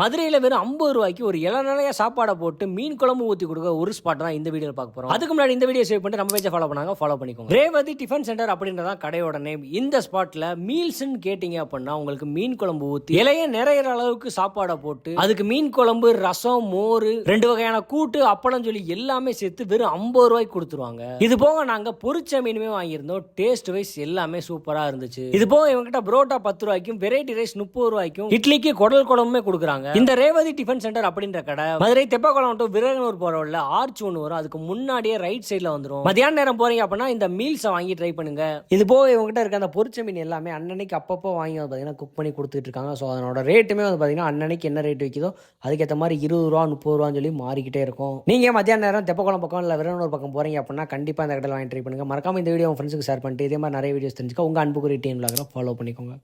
மதுரையில் வெறும் ஐம்பது ரூபாய்க்கு ஒரு இள சாப்பாடை போட்டு மீன் குழம்பு ஊற்றி கொடுக்க ஒரு ஸ்பாட் தான் இந்த வீடியோவில் பார்க்க போகிறோம் அதுக்கு முன்னாடி இந்த வீடியோ சேவ் பண்ணிட்டு நம்ம பேஜை ஃபாலோ பண்ணாங்க ஃபாலோ பண்ணிக்கோங்க. ரேவதி டிஃபன் சென்டர் அப்படின்றதான் கடையோட நேம் இந்த ஸ்பாட்டில் மீல்ஸ்ன்னு கேட்டிங்க அப்படின்னா உங்களுக்கு மீன் குழம்பு ஊற்றி இலைய நிறையிற அளவுக்கு சாப்பாடை போட்டு அதுக்கு மீன் குழம்பு ரசம் மோர் ரெண்டு வகையான கூட்டு அப்பளம் சொல்லி எல்லாமே சேர்த்து வெறும் ஐம்பது ரூபாய்க்கு கொடுத்துருவாங்க. இது போக நாங்கள் பொரிச்ச மீனுமே வாங்கியிருந்தோம். டேஸ்ட் வைஸ் எல்லாமே சூப்பராக இருந்துச்சு. இது போக இவங்ககிட்ட புரோட்டா பத்து ரூபாய்க்கும் வெரைட்டி ரைஸ் முப்பது ரூபாய்க்கும் இட்லிக்கு குடல் குழம்புமே கொடுக்குறாங்க. இந்த ரேவதி டிஃபன் சென்டர் அப்படின்ற கடை மதுரை தெப்பக்குளம் டு விரகனூர் போறவள்ள ஆர்ச் ஒன்று வரும். அதுக்கு முன்னாடியே ரைட் சைடில் வந்துடும் மதியான நேரம் போறீங்க அப்படின்னா இந்த மீல்ஸை வாங்கி ட்ரை பண்ணுங்க. இது போக இவங்ககிட்ட இருக்க அந்த பொரிச்ச மீன் எல்லாமே அன்னன்னைக்கு அப்பப்போ வாங்கி வந்து பார்த்தீங்கன்னா குக் பண்ணி கொடுத்துட்டு இருக்காங்க. ஸோ அதனோட ரேட்டுமே வந்து பார்த்தீங்கன்னா அன்னன்னைக்கு என்ன ரேட் விற்கிதோ அதுக்கேற்ற மாதிரி இருபது ரூபா முப்பது ரூபான்னு சொல்லி மாறிக்கிட்டே இருக்கும். நீங்க மத்தியான நேரம் தெப்பகுளம் பக்கம் இல்லை விரகனூர் பக்கம் போறீங்க அப்படின்னா கண்டிப்பாக இந்த கடையில் வாங்கி ட்ரை பண்ணுங்க. மறக்காம இந்த வீடியோ உங்க ஃப்ரெண்ட்ஸுக்கு ஷேர் பண்ணிட்டு இதே மாதிரி நிறைய வீடியோஸ் தெரிஞ்சுக்க. உங்க அன்புக்குரிய டீம் ஃபாலோ பண்ணிக்கோங்க.